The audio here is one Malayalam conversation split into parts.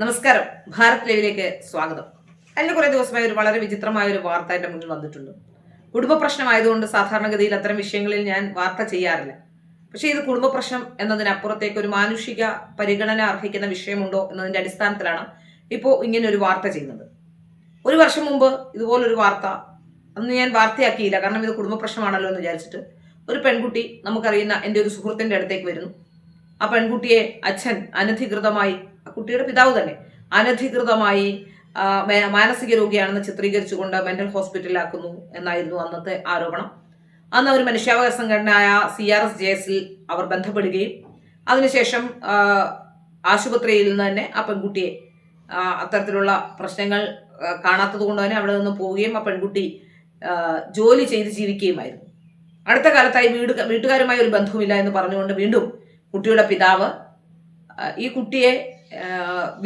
നമസ്കാരം. ഭാരത് ലൈവിലേക്ക് സ്വാഗതം. കഴിഞ്ഞ കുറേ ദിവസമായി ഒരു വളരെ വിചിത്രമായ ഒരു വാർത്ത എന്റെ മുന്നിൽ വന്നിട്ടുണ്ട്. കുടുംബ പ്രശ്നമായതുകൊണ്ട് സാധാരണഗതിയിൽ അത്തരം വിഷയങ്ങളിൽ ഞാൻ വാർത്ത ചെയ്യാറില്ല. പക്ഷേ ഇത് കുടുംബ പ്രശ്നം എന്നതിനപ്പുറത്തേക്ക് ഒരു മാനുഷിക പരിഗണന അർഹിക്കുന്ന വിഷയമുണ്ടോ എന്നതിന്റെ അടിസ്ഥാനത്തിലാണ് ഇപ്പോൾ ഇങ്ങനെ ഒരു വാർത്ത ചെയ്യുന്നത്. ഒരു വർഷം മുമ്പ് ഇതുപോലൊരു വാർത്ത അന്ന് ഞാൻ വാർത്തയാക്കിയില്ല. കാരണം ഇത് കുടുംബ പ്രശ്നമാണല്ലോ എന്ന് വിചാരിച്ചിട്ട് ഒരു പെൺകുട്ടി നമുക്കറിയുന്ന എന്റെ ഒരു സുഹൃത്തിന്റെ അടുത്തേക്ക് വരുന്നു. ആ പെൺകുട്ടിയെ അച്ഛൻ അനധികൃതമായി കുട്ടിയുടെ പിതാവ് തന്നെ അനധികൃതമായി മാനസിക രോഗിയാണെന്ന് ചിത്രീകരിച്ചുകൊണ്ട് മെന്റൽ ഹോസ്പിറ്റലിലാക്കുന്നു എന്നായിരുന്നു അന്നത്തെ ആരോപണം. അന്ന് അവർ മനുഷ്യാവകാശ സംഘടനയായ സി ആർ എസ് ജെ എസിൽ അവർ ബന്ധപ്പെടുകയും അതിനുശേഷം ആശുപത്രിയിൽ നിന്ന് തന്നെ ആ പെൺകുട്ടിയെ അത്തരത്തിലുള്ള പ്രശ്നങ്ങൾ കാണാത്തത് കൊണ്ട് തന്നെ അവിടെ നിന്ന് പോവുകയും ആ പെൺകുട്ടി ജോലി ചെയ്ത് ജീവിക്കുകയുമായിരുന്നു. അടുത്ത കാലത്തായി വീട് വീട്ടുകാരുമായി ഒരു ബന്ധവുമില്ല എന്ന് പറഞ്ഞുകൊണ്ട് വീണ്ടും കുട്ടിയുടെ പിതാവ് ഈ കുട്ടിയെ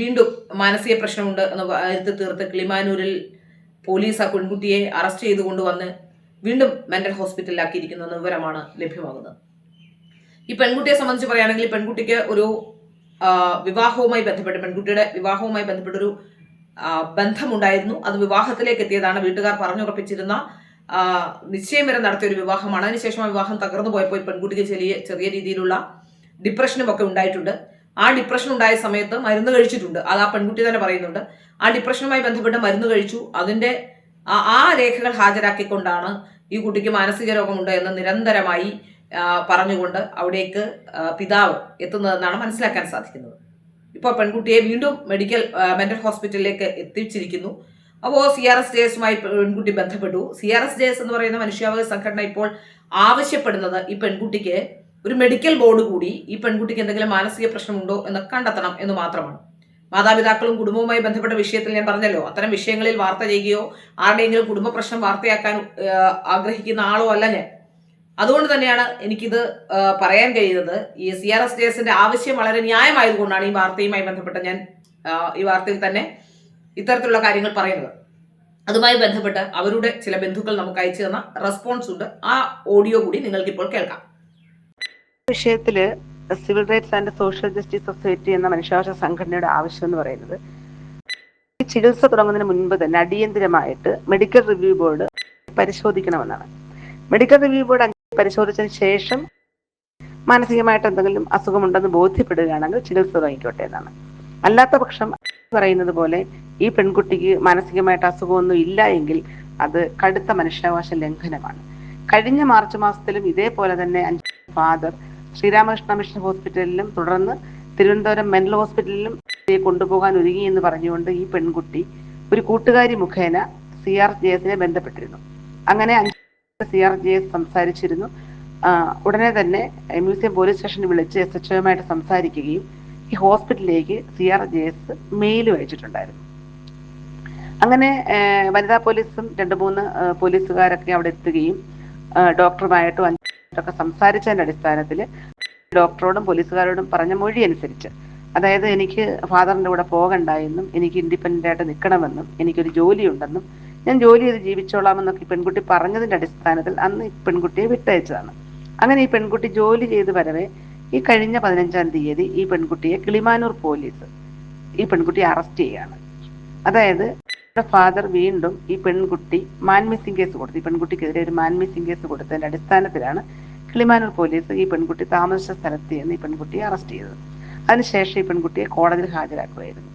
വീണ്ടും മാനസിക പ്രശ്നമുണ്ട് എന്ന് വരുത്തി തീർത്ത് കിളിമാനൂരിൽ പോലീസ് ആ പെൺകുട്ടിയെ അറസ്റ്റ് ചെയ്ത് കൊണ്ടുവന്ന് വീണ്ടും മെന്റൽ ഹോസ്പിറ്റലിലാക്കിയിരിക്കുന്ന വിവരമാണ് ലഭ്യമാകുന്നത്. ഈ പെൺകുട്ടിയെ സംബന്ധിച്ച് പറയുകയാണെങ്കിൽ പെൺകുട്ടിക്ക് ഒരു വിവാഹവുമായി ബന്ധപ്പെട്ട് പെൺകുട്ടിയുടെ വിവാഹവുമായി ബന്ധപ്പെട്ടൊരു ബന്ധമുണ്ടായിരുന്നു. അത് വിവാഹത്തിലേക്ക് എത്തിയതാണ്. വീട്ടുകാർ പറഞ്ഞുറപ്പിച്ചിരുന്ന നിശ്ചയം വരെ നടത്തിയ ഒരു വിവാഹമാണ്. അതിനുശേഷം ആ വിവാഹം തകർന്നു പോയപ്പോൾ പെൺകുട്ടിക്ക് ചെറിയ ചെറിയ രീതിയിലുള്ള ഡിപ്രഷനും ഒക്കെ ഉണ്ടായിട്ടുണ്ട്. ആ ഡിപ്രഷൻ ഉണ്ടായ സമയത്ത് മരുന്ന് കഴിച്ചിട്ടുണ്ട്. അത് ആ പെൺകുട്ടി തന്നെ പറയുന്നുണ്ട്. ആ ഡിപ്രഷനുമായി ബന്ധപ്പെട്ട് മരുന്ന് കഴിച്ചു. അതിന്റെ ആ രേഖകൾ ഹാജരാക്കിക്കൊണ്ടാണ് ഈ കുട്ടിക്ക് മാനസിക രോഗമുണ്ട് എന്ന് നിരന്തരമായി പറഞ്ഞുകൊണ്ട് അവിടേക്ക് പിതാവ് എത്തുന്നതെന്നാണ് മനസ്സിലാക്കാൻ സാധിക്കുന്നത്. ഇപ്പോൾ പെൺകുട്ടിയെ വീണ്ടും മെഡിക്കൽ മെന്റൽ ഹോസ്പിറ്റലിലേക്ക് എത്തിച്ചിരിക്കുന്നു. അപ്പോൾ സി ആർ എസ് ജെ എസുമായി പെൺകുട്ടി ബന്ധപ്പെട്ടു. C R S J S എന്ന് പറയുന്ന മനുഷ്യാവകാശ സംഘടന ഇപ്പോൾ ആവശ്യപ്പെടുന്നത് ഈ പെൺകുട്ടിക്ക് ഒരു മെഡിക്കൽ ബോർഡ് കൂടി ഈ പെൺകുട്ടിക്ക് എന്തെങ്കിലും മാനസിക പ്രശ്നമുണ്ടോ എന്ന് കണ്ടെത്തണം എന്ന് മാത്രമാണ്. മാതാപിതാക്കളും കുടുംബവുമായി ബന്ധപ്പെട്ട വിഷയത്തിൽ ഞാൻ പറഞ്ഞല്ലോ അത്തരം വിഷയങ്ങളിൽ വാർത്ത ചെയ്യുകയോ ആരുടെയെങ്കിലും കുടുംബ പ്രശ്നം വാർത്തയാക്കാൻ ആഗ്രഹിക്കുന്ന ആളോ അല്ല ഞാൻ. അതുകൊണ്ട് തന്നെയാണ് എനിക്കിത് പറയാൻ കഴിയുന്നത്. ഈ സി ആർ എസ് ജെ എസിന്റെ ആവശ്യം വളരെ ന്യായമായതുകൊണ്ടാണ് ഈ വാർത്തയുമായി ബന്ധപ്പെട്ട് ഞാൻ ഈ വാർത്തയിൽ തന്നെ ഇത്തരത്തിലുള്ള കാര്യങ്ങൾ പറയുന്നത്. അതുമായി ബന്ധപ്പെട്ട് അവരുടെ ചില ബന്ധുക്കൾ നമുക്ക് അയച്ചു തന്ന റെസ്പോൺസ് ഉണ്ട്. ആ ഓഡിയോ കൂടി നിങ്ങൾക്കിപ്പോൾ കേൾക്കാം. വിഷയത്തിൽ civil rights and social justice society എന്ന മനുഷ്യാവകാശ സംഘടനയുടെ ആവശ്യം എന്ന് പറയുന്നത് ചികിത്സ തുടങ്ങുന്നതിന് മുൻപ് തന്നെ അടിയന്തിരമായിട്ട് മെഡിക്കൽ റിവ്യൂ ബോർഡ് പരിശോധിക്കണമെന്നാണ്. മെഡിക്കൽ റിവ്യൂ ബോർഡ് പരിശോധിച്ചതിന് ശേഷം മാനസികമായിട്ട് എന്തെങ്കിലും അസുഖമുണ്ടെന്ന് ബോധ്യപ്പെടുകയാണെങ്കിൽ ചികിത്സ തുടങ്ങിക്കോട്ടെ എന്നാണ്. അല്ലാത്ത പക്ഷം പറയുന്നത് പോലെ ഈ പെൺകുട്ടിക്ക് മാനസികമായിട്ട് അസുഖമൊന്നും ഇല്ല എങ്കിൽ അത് കടുത്ത മനുഷ്യാവകാശ ലംഘനമാണ്. കഴിഞ്ഞ മാർച്ച് മാസത്തിലും ഇതേപോലെ തന്നെ ഫാദർ ശ്രീരാമകൃഷ്ണ മിഷൻ ഹോസ്പിറ്റലിലും തുടർന്ന് തിരുവനന്തപുരം മെന്റൽ ഹോസ്പിറ്റലിലും കൊണ്ടുപോകാൻ ഒരുങ്ങി എന്ന് പറഞ്ഞുകൊണ്ട് ഈ പെൺകുട്ടി ഒരു കൂട്ടുകാരി മുഖേന സി ആർ ജെ എസിനെ ബന്ധപ്പെട്ടിരുന്നു. അങ്ങനെ സി ആർ ജെ എസ് സംസാരിച്ചിരുന്നു. ഉടനെ തന്നെ മ്യൂസിയം പോലീസ് സ്റ്റേഷനിൽ വിളിച്ച് എസ് എച്ച് ഒയുമായിട്ട് സംസാരിക്കുകയും ഈ ഹോസ്പിറ്റലിലേക്ക് C R J S mail അയച്ചിട്ടുണ്ടായിരുന്നു. അങ്ങനെ വനിതാ പോലീസും രണ്ട് മൂന്ന് പോലീസുകാരൊക്കെ അവിടെ എത്തുകയും ഡോക്ടറുമായിട്ടും ഒക്കെ സംസാരിച്ചതിന്റെ അടിസ്ഥാനത്തിൽ ഡോക്ടറോടും പോലീസുകാരോടും പറഞ്ഞ മൊഴി അനുസരിച്ച്. അതായത് എനിക്ക് ഫാദറിന്റെ കൂടെ പോകണ്ട എന്നും എനിക്ക് ഇൻഡിപെൻഡന്റ് ആയിട്ട് നിൽക്കണമെന്നും എനിക്കൊരു ജോലിയുണ്ടെന്നും ഞാൻ ജോലി ചെയ്ത് ജീവിച്ചോളാമെന്നൊക്കെ ഈ പെൺകുട്ടി പറഞ്ഞതിന്റെ അടിസ്ഥാനത്തിൽ അന്ന് ഈ പെൺകുട്ടിയെ വിട്ടയച്ചതാണ്. അങ്ങനെ ഈ പെൺകുട്ടി ജോലി ചെയ്ത് വരവെ ഈ കഴിഞ്ഞ പതിനഞ്ചാം തീയതി ഈ പെൺകുട്ടിയെ കിളിമാനൂർ പോലീസ് ഈ പെൺകുട്ടിയെ അറസ്റ്റ് ചെയ്യുകയാണ് അതായത് ഫാദർ വീണ്ടും ഈ പെൺകുട്ടി മാൻ മിസ്സിംഗ് കേസ് കൊടുത്തു. ഈ പെൺകുട്ടിക്കെതിരെ ഒരു മാൻ മിസ്സിംഗ് കേസ് കൊടുത്തതിന്റെ അടിസ്ഥാനത്തിലാണ് കിളിമാനൂർ പോലീസ് ഈ പെൺകുട്ടി താമസിച്ച സ്ഥലത്ത് നിന്ന് ഈ പെൺകുട്ടിയെ അറസ്റ്റ് ചെയ്തത്. അതിനുശേഷം ഈ പെൺകുട്ടിയെ കോടതിയിൽ ഹാജരാക്കുകയായിരുന്നു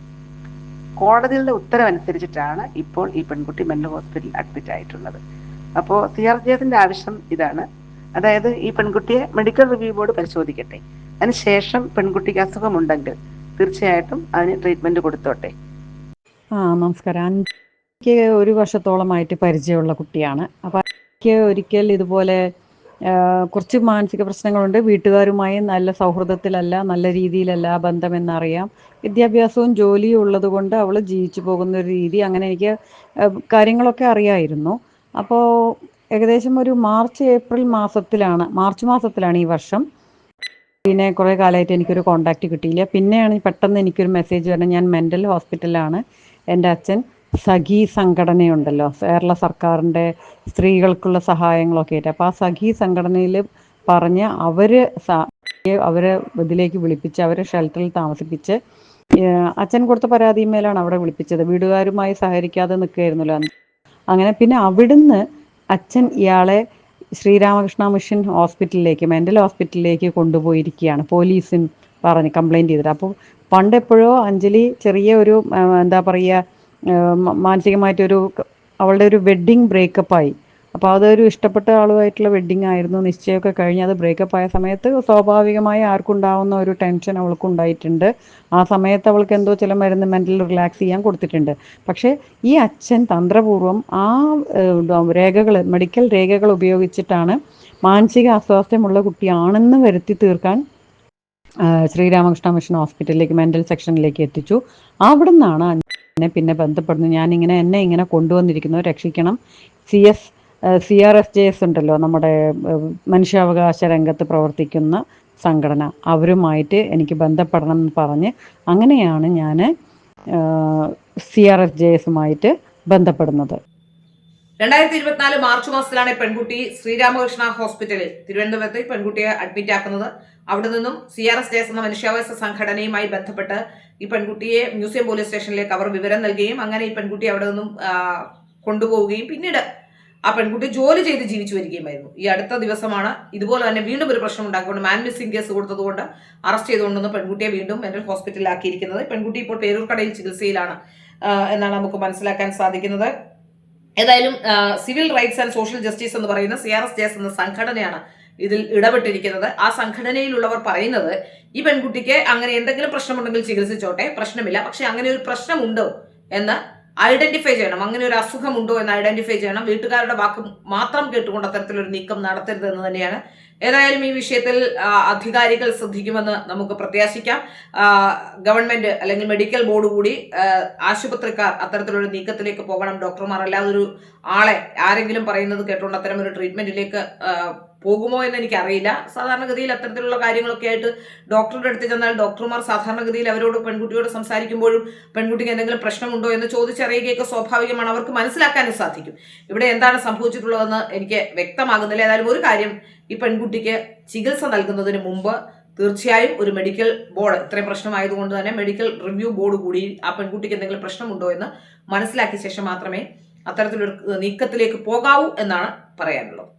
കോടതിയുടെ ഉത്തരവനുസരിച്ചിട്ടാണ് ഇപ്പോൾ ഈ പെൺകുട്ടി മെന്റൽ ഹോസ്പിറ്റലിൽ അഡ്മിറ്റ് ആയിട്ടുള്ളത്. അപ്പോൾ സി ആർ ജി എസിന്റെ ആവശ്യം ഇതാണ്. അതായത് ഈ പെൺകുട്ടിയെ മെഡിക്കൽ റിവ്യൂ ബോർഡ് പരിശോധിക്കട്ടെ. അതിനുശേഷം പെൺകുട്ടിക്ക് അസുഖമുണ്ടെങ്കിൽ തീർച്ചയായിട്ടും അതിന് ട്രീറ്റ്മെന്റ് കൊടുത്തോട്ടെ. ആ നമസ്കാരം. എനിക്ക് ഒരു വർഷത്തോളമായിട്ട് പരിചയമുള്ള കുട്ടിയാണ്. അപ്പോൾ എനിക്ക് ഒരിക്കൽ ഇതുപോലെ കുറച്ച് മാനസിക പ്രശ്നങ്ങളുണ്ട്. വീട്ടുകാരുമായി നല്ല സൗഹൃദത്തിലല്ല നല്ല രീതിയിലല്ല ബന്ധം എന്നറിയാം വിദ്യാഭ്യാസവും ജോലിയും ഉള്ളത് കൊണ്ട് അവൾ ജീവിച്ചു പോകുന്ന ഒരു രീതി അങ്ങനെ എനിക്ക് കാര്യങ്ങളൊക്കെ അറിയായിരുന്നു. അപ്പോൾ ഏകദേശം ഒരു മാർച്ച് ഏപ്രിൽ മാസത്തിലാണ് മാർച്ച് മാസത്തിലാണ് ഈ വർഷം. പിന്നെ കുറേ കാലമായിട്ട് എനിക്കൊരു കോണ്ടാക്റ്റ് കിട്ടിയില്ല. പിന്നെയാണ് പെട്ടെന്ന് എനിക്കൊരു മെസ്സേജ് വരുന്നത് ഞാൻ മെന്റൽ ഹോസ്പിറ്റലിലാണ് എന്റെ അച്ഛൻ. സഖി സംഘടനയുണ്ടല്ലോ. കേരള സർക്കാരിന്റെ സ്ത്രീകൾക്കുള്ള സഹായങ്ങളൊക്കെ ആയിട്ട്. അപ്പോൾ ആ സഖി സംഘടനയിൽ പറഞ്ഞ് അവർ അവരെ ഇതിലേക്ക് വിളിപ്പിച്ച് അവരെ ഷെൽട്ടറിൽ താമസിപ്പിച്ച് അച്ഛൻ കൊടുത്ത പരാതിമേലാണ് അവിടെ വിളിപ്പിച്ചത്. വീടുകാരുമായി സഹകരിക്കാതെ നിൽക്കുകയായിരുന്നല്ലോ അങ്ങനെ പിന്നെ അവിടുന്ന് അച്ഛൻ ഇയാളെ ശ്രീരാമകൃഷ്ണ മിഷൻ ഹോസ്പിറ്റലിലേക്ക് മെന്റൽ ഹോസ്പിറ്റലിലേക്ക് കൊണ്ടുപോയിരിക്കുകയാണ്. പോലീസിൻ പറഞ്ഞ് കംപ്ലൈന്റ് ചെയ്തിട്ട്. അപ്പോൾ പണ്ട് എപ്പോഴോ അഞ്ജലി ചെറിയ ഒരു എന്താ പറയുക മാനസികമായിട്ടൊരു അവളുടെ ഒരു വെഡിങ് ബ്രേക്കപ്പ് ആയി അപ്പോൾ അതൊരു ഇഷ്ടപ്പെട്ട ആളുമായിട്ടുള്ള വെഡ്ഡിങ് ആയിരുന്നു. നിശ്ചയമൊക്കെ കഴിഞ്ഞ് അത് ബ്രേക്കപ്പ് ആയ സമയത്ത് സ്വാഭാവികമായി ആർക്കുണ്ടാവുന്ന ഒരു ടെൻഷൻ അവൾക്ക് ഉണ്ടായിട്ടുണ്ട് ആ സമയത്ത് അവൾക്ക് എന്തോ ചില മരുന്ന് മെന്റൽ റിലാക്സ് ചെയ്യാൻ കൊടുത്തിട്ടുണ്ട്. പക്ഷേ ഈ അച്ഛൻ തന്ത്രപൂർവം ആ രേഖകൾ മെഡിക്കൽ രേഖകൾ ഉപയോഗിച്ചിട്ടാണ് മാനസിക അസ്വാസ്ഥ്യമുള്ള കുട്ടിയാണെന്ന് വരുത്തി തീർക്കാൻ ശ്രീരാമകൃഷ്ണ മിഷൻ ഹോസ്പിറ്റലിലേക്ക് മെന്റൽ സെക്ഷനിലേക്ക് എത്തിച്ചു. അവിടെ നിന്നാണ് എന്നെ പിന്നെ ബന്ധപ്പെടുന്നു. ഞാനിങ്ങനെ എന്നെ ഇങ്ങനെ കൊണ്ടുവന്നിരിക്കുന്നു. രക്ഷിക്കണം. C S C R S J S ഉണ്ടല്ലോ നമ്മുടെ മനുഷ്യാവകാശ രംഗത്ത് പ്രവർത്തിക്കുന്ന സംഘടന. അവരുമായിട്ട് എനിക്ക് ബന്ധപ്പെടണം എന്ന് പറഞ്ഞ് അങ്ങനെയാണ് ഞാൻ സി ആർ എസ് ജെ എസുമായിട്ട് ബന്ധപ്പെടുന്നത്. രണ്ടായിരത്തി ഇരുപത്തിനാല് മാർച്ച് മാസത്തിലാണ് പെൺകുട്ടി ശ്രീരാമകൃഷ്ണ ഹോസ്പിറ്റലിൽ തിരുവനന്തപുരത്ത് പെൺകുട്ടിയെ അഡ്മിറ്റ് ആക്കുന്നത്. അവിടെ നിന്നും സി ആർ എസ് എന്ന മനുഷ്യാവകാശ സംഘടനയുമായി ബന്ധപ്പെട്ട് ഈ പെൺകുട്ടിയെ മ്യൂസിയം പോലീസ് സ്റ്റേഷനിലേക്ക് അവർ വിവരം നൽകുകയും അങ്ങനെ ഈ പെൺകുട്ടി അവിടെ നിന്നും കൊണ്ടുപോവുകയും പിന്നീട് ആ പെൺകുട്ടി ജോലി ചെയ്ത് ജീവിച്ചു വരികയുമായിരുന്നു. ഈ അടുത്ത ദിവസമാണ് ഇതുപോലെ തന്നെ വീണ്ടും ഒരു പ്രശ്നം ഉണ്ടാക്കിക്കൊണ്ട് മാൻ മിസ്സിംഗ് കേസ് കൊടുത്തതുകൊണ്ട് അറസ്റ്റ് ചെയ്തുകൊണ്ടെന്ന് പെൺകുട്ടിയെ വീണ്ടും മെന്റൽ ഹോസ്പിറ്റലിലാക്കിയിരിക്കുന്നത്. പെൺകുട്ടി ഇപ്പോൾ പേരൂർക്കടയിൽ ചികിത്സയിലാണ് എന്നാണ് നമുക്ക് മനസ്സിലാക്കാൻ സാധിക്കുന്നത്. ഏതായാലും civil rights and social justice എന്ന് പറയുന്ന C R S J S എന്ന സംഘടനയാണ് ഇതിൽ ഇടപെട്ടിരിക്കുന്നത്. ആ സംഘടനയിലുള്ളവർ പറയുന്നത് ഈ പെൺകുട്ടിക്ക് അങ്ങനെ എന്തെങ്കിലും പ്രശ്നമുണ്ടെങ്കിൽ ചികിത്സിച്ചോട്ടെ പ്രശ്നമില്ല. പക്ഷെ അങ്ങനെ ഒരു പ്രശ്നമുണ്ടോ എന്ന് ഐഡന്റിഫൈ ചെയ്യണം. അങ്ങനെ ഒരു അസുഖമുണ്ടോ എന്ന് ഐഡന്റിഫൈ ചെയ്യണം. വീട്ടുകാരുടെ വാക്ക് മാത്രം കേട്ടുകൊണ്ട് അത്തരത്തിലൊരു നീക്കം നടത്തരുത് എന്ന് തന്നെയാണ് ഏതായാലും ഈ വിഷയത്തിൽ അധികാരികൾ ശ്രദ്ധിക്കുമെന്ന് നമുക്ക് പ്രത്യാശിക്കാം. ഗവൺമെന്റ് അല്ലെങ്കിൽ മെഡിക്കൽ ബോർഡ് കൂടി ആശുപത്രിക്കാർ അത്തരത്തിലൊരു നീക്കത്തിലേക്ക് പോകണം. ഡോക്ടർമാർ അല്ലാതെ ഒരു ആളെ ആരെങ്കിലും പറയുന്നത് കേട്ടുകൊണ്ട് അത്തരം ഒരു ട്രീറ്റ്മെന്റിലേക്ക് പോകുമോ എന്ന് എനിക്കറിയില്ല. സാധാരണഗതിയിൽ അത്തരത്തിലുള്ള കാര്യങ്ങളൊക്കെ ആയിട്ട് ഡോക്ടറുടെ അടുത്ത് ചെന്നാൽ ഡോക്ടർമാർ സാധാരണഗതിയിൽ അവരോട് പെൺകുട്ടിയോട് സംസാരിക്കുമ്പോഴും പെൺകുട്ടിക്ക് എന്തെങ്കിലും പ്രശ്നമുണ്ടോ എന്ന് ചോദിച്ചറിയുകയൊക്കെ സ്വാഭാവികമാണ്. അവർക്ക് മനസ്സിലാക്കാനും സാധിക്കും. ഇവിടെ എന്താണ് സംഭവിച്ചിട്ടുള്ളതെന്ന് എനിക്ക് വ്യക്തമാകുന്നില്ല. ഏതായാലും ഒരു കാര്യം ഈ പെൺകുട്ടിക്ക് ചികിത്സ നൽകുന്നതിന് മുമ്പ് തീർച്ചയായും ഒരു മെഡിക്കൽ ബോർഡ് ഇത്രയും പ്രശ്നമായതുകൊണ്ട് തന്നെ മെഡിക്കൽ റിവ്യൂ ബോർഡ് കൂടി ആ പെൺകുട്ടിക്ക് എന്തെങ്കിലും പ്രശ്നമുണ്ടോ എന്ന് മനസ്സിലാക്കിയ ശേഷം മാത്രമേ അത്തരത്തിലൊരു നീക്കത്തിലേക്ക് പോകാവൂ എന്നാണ് പറയാനുള്ളത്.